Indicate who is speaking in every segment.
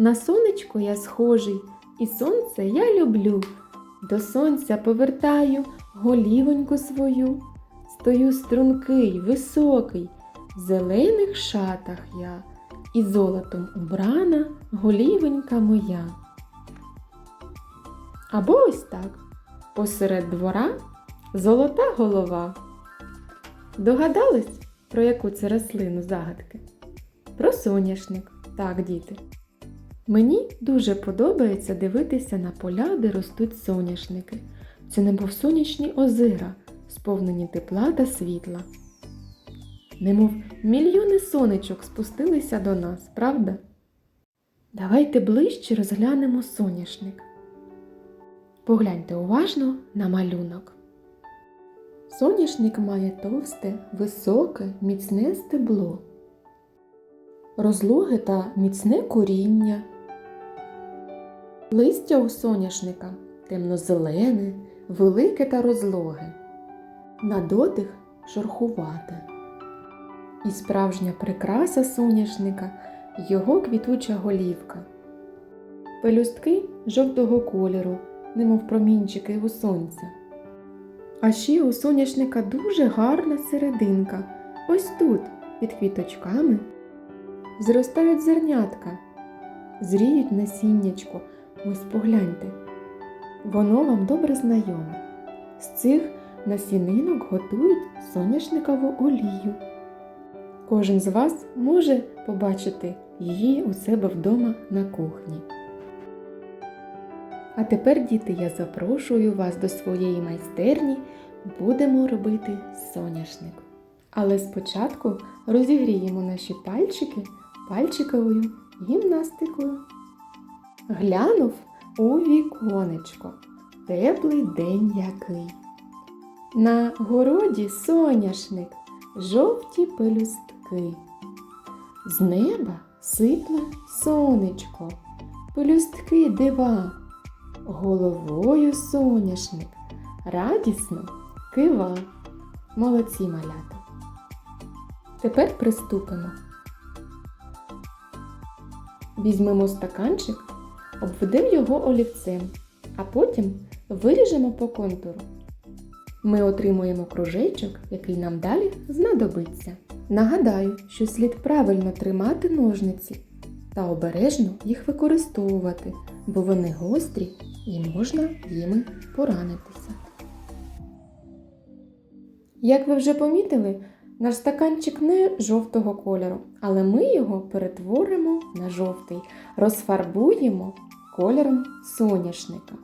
Speaker 1: На сонечко я схожий, і сонце я люблю. До сонця повертаю голівоньку свою. Стою стрункий, високий, в зелених шатах я, і золотом убрана голівонька моя. Або ось так. Посеред двора золота голова. Догадались, про яку це рослину загадки? Про соняшник. Так, діти. Мені дуже подобається дивитися на поля, де ростуть соняшники. Це немов сонячні озера, сповнені тепла та світла. Немов мільйони сонечок спустилися до нас, правда? Давайте ближче розглянемо соняшник. Погляньте уважно на малюнок. Соняшник має товсте, високе, міцне стебло, розлоге та міцне коріння. Листя у соняшника темно-зелене, велике та розлоге, на дотик шерхувате. І справжня прикраса соняшника його квітуча голівка. Пелюстки жовтого кольору, немов промінчики у сонця. А ще у соняшника дуже гарна серединка. Ось тут, під квіточками, зростають зернятка, зріють насіннячко. Ось погляньте. Воно вам добре знайоме. З цих насінинок готують соняшникову олію. Кожен з вас може побачити її у себе вдома на кухні. А тепер, діти, я запрошую вас до своєї майстерні. Будемо робити соняшник. Але спочатку розігріємо наші пальчики пальчиковою гімнастикою. Глянув у віконечко. Теплий день який. На городі соняшник, жовті пелюстки. З неба сипле сонечко, пелюстки дива, головою соняшник радісно кива. Молодці малята. Тепер приступимо. Візьмемо стаканчик, обведемо його олівцем, а потім виріжемо по контуру. Ми отримуємо кружечок, який нам далі знадобиться. Нагадаю, що слід правильно тримати ножниці та обережно їх використовувати, бо вони гострі і можна їми поранитися. Як ви вже помітили, наш стаканчик не жовтого кольору, але ми його перетворимо на жовтий, розфарбуємо кольором соняшника.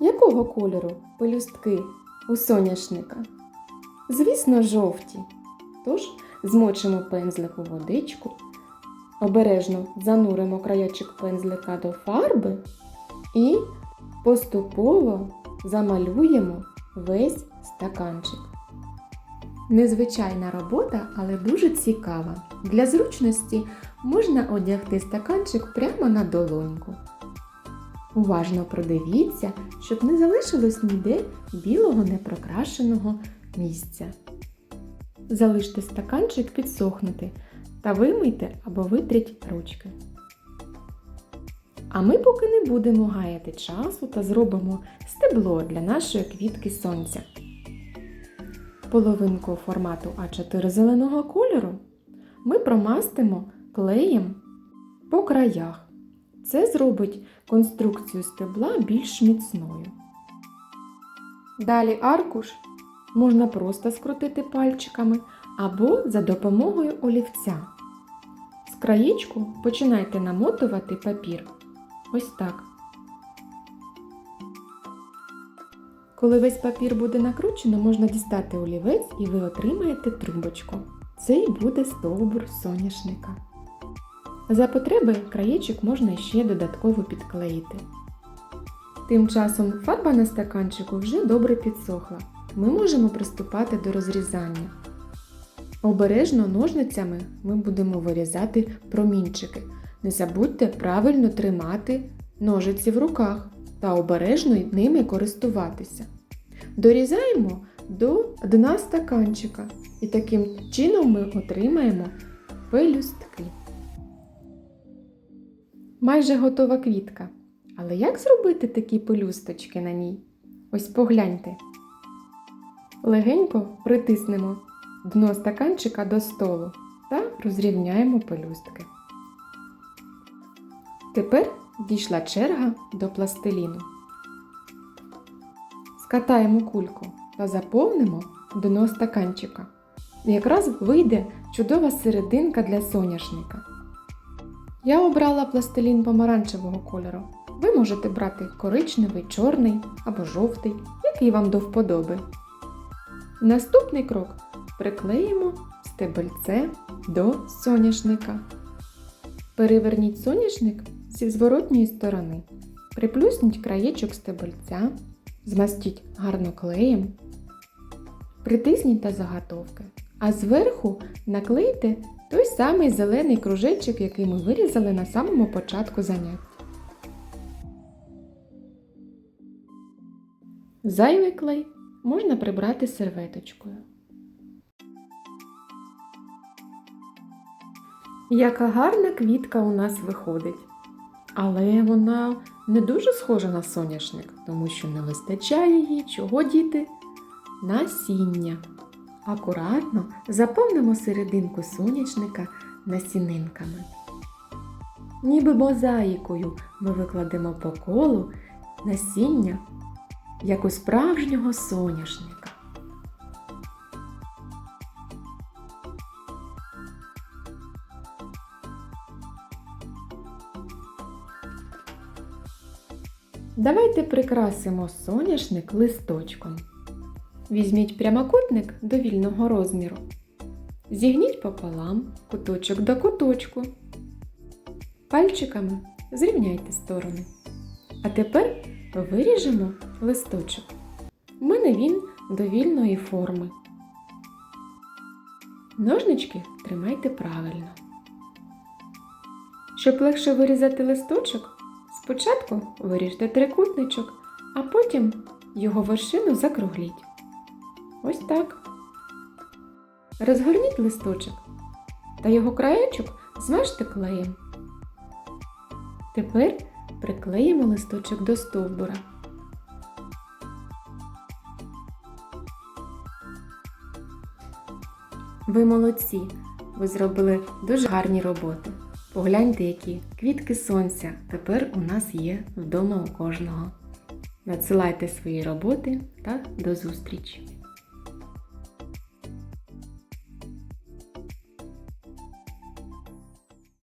Speaker 1: Якого кольору пелюстки у соняшника? Звісно, жовті. Тож змочимо пензлик у водичку, обережно зануримо краєчок пензлика до фарби і поступово замалюємо весь стаканчик. Незвичайна робота, але дуже цікава. Для зручності можна одягти стаканчик прямо на долоньку. Уважно продивіться, щоб не залишилось ніде білого непрокрашеного місця. Залиште стаканчик підсохнути та вимийте або витріть ручки. А ми поки не будемо гаяти часу та зробимо стебло для нашої квітки сонця. Половинку формату А4 зеленого кольору ми промастимо клеєм по краях. Це зробить конструкцію стебла більш міцною. Далі аркуш можна просто скрутити пальчиками або за допомогою олівця. З краєчку починайте намотувати папір. Ось так. Коли весь папір буде накручено, можна дістати олівець і ви отримаєте трубочку. Це і буде стовбур соняшника. За потреби краєчок можна ще додатково підклеїти. Тим часом фарба на стаканчику вже добре підсохла. Ми можемо приступати до розрізання. Обережно ножницями ми будемо вирізати промінчики. Не забудьте правильно тримати ножиці в руках та обережно ними користуватися. Дорізаємо до дна стаканчика і таким чином ми отримаємо пелюстки. Майже готова квітка. Але як зробити такі пелюсточки на ній? Ось погляньте. Легенько притиснемо дно стаканчика до столу та розрівняємо пелюстки. Тепер дійшла черга до пластиліну. Скатаємо кульку та заповнимо дно стаканчика. Якраз вийде чудова серединка для соняшника. Я обрала пластилін помаранчевого кольору. Ви можете брати коричневий, чорний або жовтий, який вам до вподоби. Наступний крок приклеїмо стебельце до соняшника. Переверніть соняшник зі зворотньої сторони. Приплюсніть краєчок стебельця, змастіть гарно клеєм, притисніть до заготовки, а зверху наклейте той самий зелений кружечок, який ми вирізали на самому початку занять. Зайвий клей можна прибрати серветочкою. Яка гарна квітка у нас виходить. Але вона не дуже схожа на соняшник, тому що не вистачає їй чого діти? Насіння. Акуратно заповнимо серединку сонячника насінинками. Ніби мозаїкою ми викладемо по колу насіння, як у справжнього соняшника. Давайте прикрасимо соняшник листочком. Візьміть прямокутник довільного розміру. Зігніть пополам куточок до куточку. Пальчиками зрівняйте сторони. А тепер виріжемо листочок. У мене він довільної форми. Ножнички тримайте правильно. Щоб легше вирізати листочок, спочатку виріжте трикутничок, а потім його вершину закругліть. Ось так. Розгорніть листочок та його краєчок змажте клеєм. Тепер приклеїмо листочок до стовбура. Ви молодці! Ви зробили дуже гарні роботи. Погляньте, які квітки сонця тепер у нас є вдома у кожного. Надсилайте свої роботи та до зустрічі!